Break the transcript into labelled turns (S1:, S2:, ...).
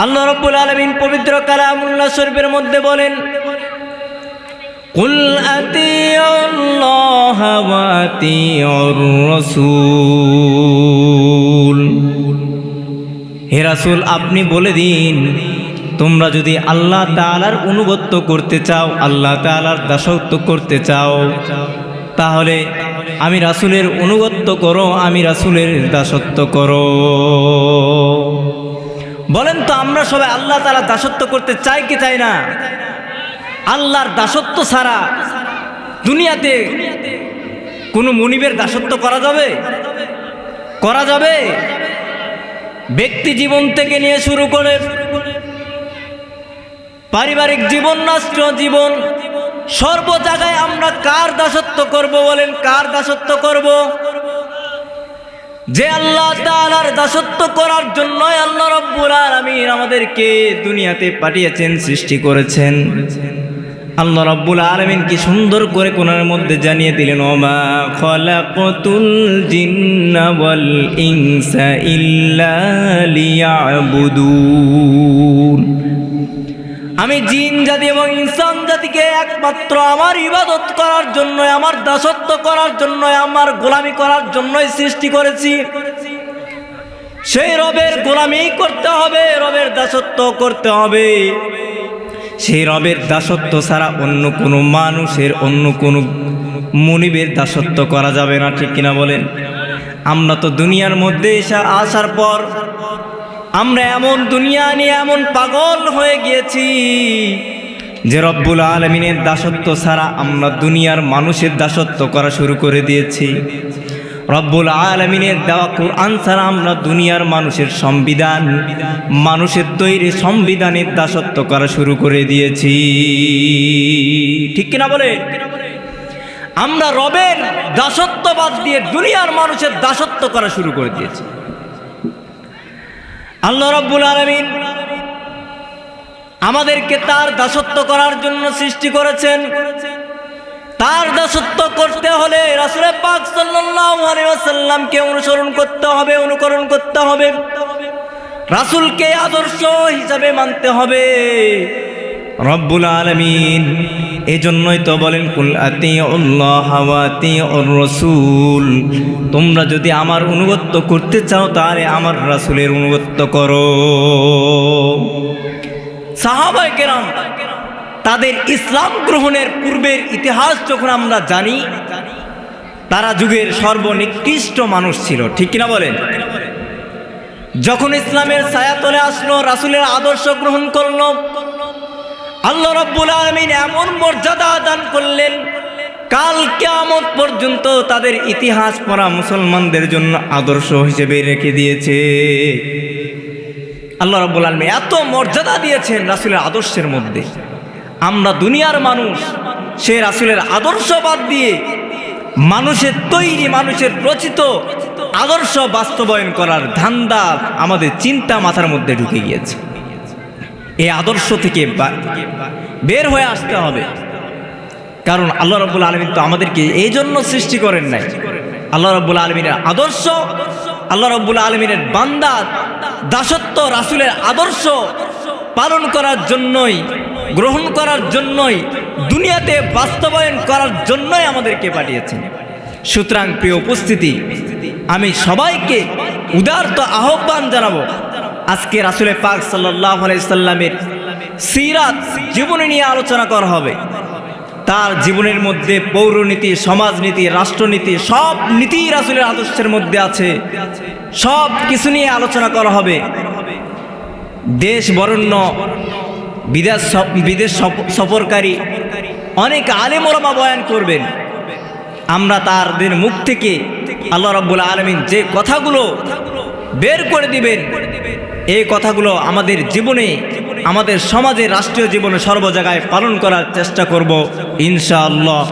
S1: আল্লাহ রব্বুল আলমিন পবিত্র কালামুল্লাহ শরীফের মধ্যে বলেন قل أطيعوا الله وأطيعوا الرسول হে রাসূল আপনি বলে দিন তোমরা যদি আল্লাহ তাআলার অনুগত্য করতে চাও আল্লাহ তাআলার দাসত্ব করতে চাও তাহলে আমি রাসূলের অনুগত্য করো আমি রাসূলের দাসত্ব করো বলেন তো, আমরা সবাই আল্লাহ তাআলা দাসত্ব করতে চাই কি চাই না? আল্লাহর দাসত্ব ছাড়া দুনিয়াতে কোনো মনিবের দাসত্ব করা যাবে? করা যাবে? ব্যক্তি জীবন থেকে নিয়ে শুরু করে পারিবারিক জীবন, রাষ্ট্র জীবন, সর্ব জায়গায় আমরা কার দাসত্ব করব বলেন? কার দাসত্ব করব? যে আল্লাহ তাআলার দাসত্ব করার জন্যই আল্লাহ রব্বুল আলামিন আমাদেরকে দুনিয়াতে পাঠিয়েছেন, সৃষ্টি করেছেন। আল্লাহ রব্বুল আলামিন কি সুন্দর করে কোনার মধ্যে জানিয়ে দিলেন, ওমা খলাকতুল জিন্না ওয়াল ইনসা ইল্লা লিয়াবুদুন। আমি জিন জাতি এবং ইনসান জাতিকে একমাত্র আমার ইবাদত করার জন্য আমার দাসত্ব করার জন্য আমার গোলামি করার জন্যই সৃষ্টি করেছি। সেই রবের গোলামি করতে হবে, রবের দাসত্ব করতে হবে। সেই রবের দাসত্ব ছাড়া অন্য কোনো মানুষের, অন্য কোনো মনিবের দাসত্ব করা যাবে না, ঠিক কিনা বলেন? আমরা তো দুনিয়ার মধ্যে এসে আসার পর আমরা এমন দুনিয়া নিয়ে এমন পাগল হয়ে গিয়েছি যে রব্বুল আলমিনের দাসত্ব ছাড়া আমরা দুনিয়ার মানুষের দাসত্ব করা শুরু করে দিয়েছি। রব্বুল আলমিনের দেওয়া কোরআন ছাড়া আমরা দুনিয়ার মানুষের সংবিধান, মানুষের তৈরি সংবিধানের দাসত্ব করা শুরু করে দিয়েছি। ঠিক কিনা বলে? আমরা রবের দাসত্ব বাদ দিয়ে দুনিয়ার মানুষের দাসত্ব করা শুরু করে দিয়েছি। আল্লাহ রব্বুল আলমিন আমাদেরকে তার দাসত্ব করার জন্য সৃষ্টি করেছেন। তার দাসত্ব করতে হলে রাসুলের পাক সাল্লামকে অনুসরণ করতে হবে, অনুকরণ করতে হবে। রাসুলকে আদর্শ হিসাবে মানতে হবে। রব্বুল আলমিন। এজন্যই তো বলেন, কুল আতি হাওয়াতি রসুল। তোমরা যদি আমার অনুগত্য করতে চাও, তাহলে আমার রাসুলের অনুগত্য করো। সাহাবাই কেরাম, তাদের ইসলাম গ্রহণের পূর্বের ইতিহাস যখন আমরা জানি, তারা যুগের সর্বনিকৃষ্ট মানুষ ছিল, ঠিক কিনা বলেন? যখন ইসলামের ছায়াতলে আসলো, রাসুলের আদর্শ গ্রহণ করল আল্লাহ রব্বুল আলমিন এমন মর্যাদা দান করলেন, কাল কেয়ামত পর্যন্ত তাদের ইতিহাস পড়া মুসলমানদের জন্য আদর্শ হিসেবে রেখে দিয়েছে। আল্লাহ রব্বুল আলমী এত মর্যাদা দিয়েছেন রাসুলের আদর্শের মধ্যে। আমরা দুনিয়ার মানুষ, সে রাসুলের আদর্শ বাদ দিয়ে মানুষের তৈরি, মানুষের রচিত আদর্শ বাস্তবায়ন করার ধান্দা আমাদের চিন্তা মাথার মধ্যে ঢুকে গিয়েছে। এই আদর্শ থেকে বের হয়ে আসতে হবে। কারণ আল্লাহ রব্বুল আলমিন তো আমাদেরকে এই জন্য সৃষ্টি করেন নাই। আল্লাহ রব্বুল আলমিনের আদর্শ, আল্লাহ রব্বুল আলমিনের বান্দা, দাসত্ব, রাসুলের আদর্শ পালন করার জন্যই, গ্রহণ করার জন্যই, দুনিয়াতে বাস্তবায়ন করার জন্যই আমাদেরকে পাঠিয়েছেন। সুতরাং প্রিয় উপস্থিতি, আমি সবাইকে উদারত আহ্বান জানাব। আজকে রাসুলের পাক আলাইসাল্লামের সিরাত জীবনী নিয়ে আলোচনা করা হবে। তার জীবনের মধ্যে পৌরনীতি, সমাজনীতি, রাষ্ট্রনীতি সব নীতি রাসুলের আদর্শের মধ্যে আছে। সব কিছু নিয়ে আলোচনা করা হবে। দেশ বরণ্য, বিদেশ বিদেশ সফরকারী অনেক আলেমোলামা বয়ান করবেন। আমরা তাদের মুখ থেকে আল্লাহ রব্বুল আলমিন যে কথাগুলো বের করে দিবেন। এই কথাগুলো আমাদের জীবনে, আমাদের সমাজে, রাষ্ট্রীয় জীবনে সর্ব জায়গায় পালন করার চেষ্টা করব, ইনশাআল্লাহ।